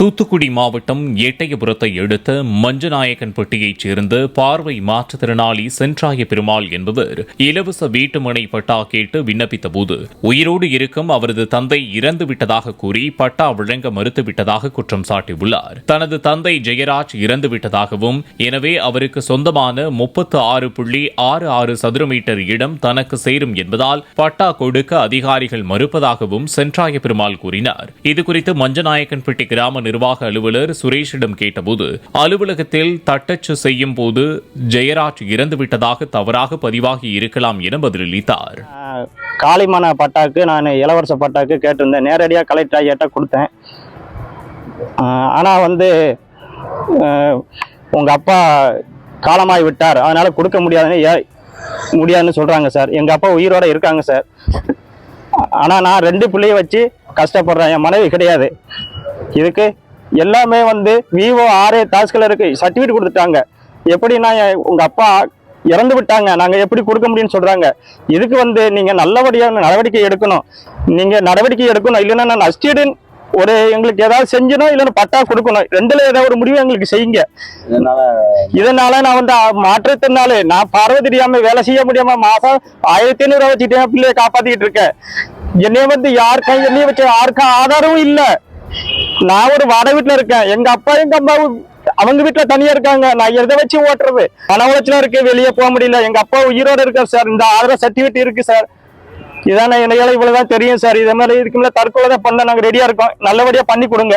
தூத்துக்குடி மாவட்டம் எட்டயபுரத்தை அடுத்த மஞ்சநாயக்கன்பட்டியைச் சேர்ந்த பார்வை மாற்றுத்திறனாளி சென்றாய பெருமாள் என்பவர் இலவச வீட்டுமனை பட்டா கேட்டு விண்ணப்பித்தபோது உயிரோடு இருக்கும் அவரது தந்தை இறந்து விட்டதாக கூறி பட்டா வழங்க மறுத்துவிட்டதாக குற்றம் சாட்டியுள்ளார். தனது தந்தை ஜெயராஜ் இறந்து விட்டதாகவும் எனவே அவருக்கு சொந்தமான முப்பத்து ஆறு புள்ளி ஆறு ஆறு சதுர மீட்டர் இடம் தனக்கு சேரும் என்பதால் பட்டா கொடுக்க அதிகாரிகள் மறுப்பதாகவும் சென்றாய பெருமாள் கூறினார். இதுகுறித்து மஞ்சநாயக்கன்பட்டி கிராம நிர்வாக அலுவலர் சுரேஷிடம் கேட்டபோது அலுவலகத்தில் தட்டச்சு செய்யும் போது ஜெயராஜ் இறந்துவிட்டதாக தவறாக பதிவாகி இருக்கலாம் என பதிலளித்தார். காளிமான பட்டாக்கு நான் இளவரச பட்டாக்கு கேட்டிருந்தேன். நேரடியாக கலெக்டர் ஐயாட்ட கொடுத்தேன். ஆனால் வந்து உங்கள் அப்பா காலமாகி விட்டார். அதனால் கொடுக்க முடியாதுன்னு ஏ முடியாதுன்னு சொல்கிறாங்க சார். எங்கள் அப்பா உயிரோட இருக்காங்க சார். ஆனால் நான் ரெண்டு பிள்ளைய வச்சு கஷ்டப்படுறேன். என் மனைவி கிடையாது. இதுக்கு எல்லாமே வந்து விவோ ஆர்ஏ தாஸ்கலருக்கு சர்டிஃபிகேட் கொடுத்துட்டாங்க. எப்படி நான் என்- உங்க அப்பா இறந்து விட்டாங்க. நாங்க எப்படி கொடுக்க முடியும்னு சொல்றாங்க. இதுக்கு வந்து நீங்க நல்லபடியான நடவடிக்கை எடுக்கணும். நீங்க நடவடிக்கை எடுக்கணும். இல்லைன்னா நான் அஸ்டீடன் ஒரு எங்களுக்கு ஏதாவது செஞ்சணும் இல்லைன்னா பட்டா கொடுக்கணும். ரெண்டுல ஏதாவது ஒரு முடிவு எங்களுக்கு செய்யுங்க. இதனால நான் வந்து மாற்றுத்திறனாளி நான் பார்வை தெரியாம வேலை செய்ய முடியாம மாசம் ஆயிரத்தி ஐநூறு ரூபா வச்சுட்டு என் பிள்ளைய காப்பாத்திக்கிட்டு இருக்கேன். என்னைய வந்து யாருக்கும் என்னைய வச்சு யாருக்கும் ஆதாரமும் இல்ல. நான் ஒரு வாடகை வீட்டுல இருக்கேன். எங்க அப்பா எங்க அம்மாவும் அவங்க வீட்டுல தனியா இருக்காங்க. நான் எதை வச்சு ஓட்டுறது? மன உளைச்சலா இருக்கு வெளியே போக முடியல. எங்க அப்பா உயிரோட இருக்கார் சார். இந்த ஆதார சர்டிபிகேட் இருக்கு சார். இதான் என்னால இவ்வளவுதான் தெரியும் சார். இதே மாதிரி இதுக்கு மேல தற்கொலை தான் பண்ண நாங்க ரெடியா இருக்கோம். நல்லபடியா பண்ணி கொடுங்க.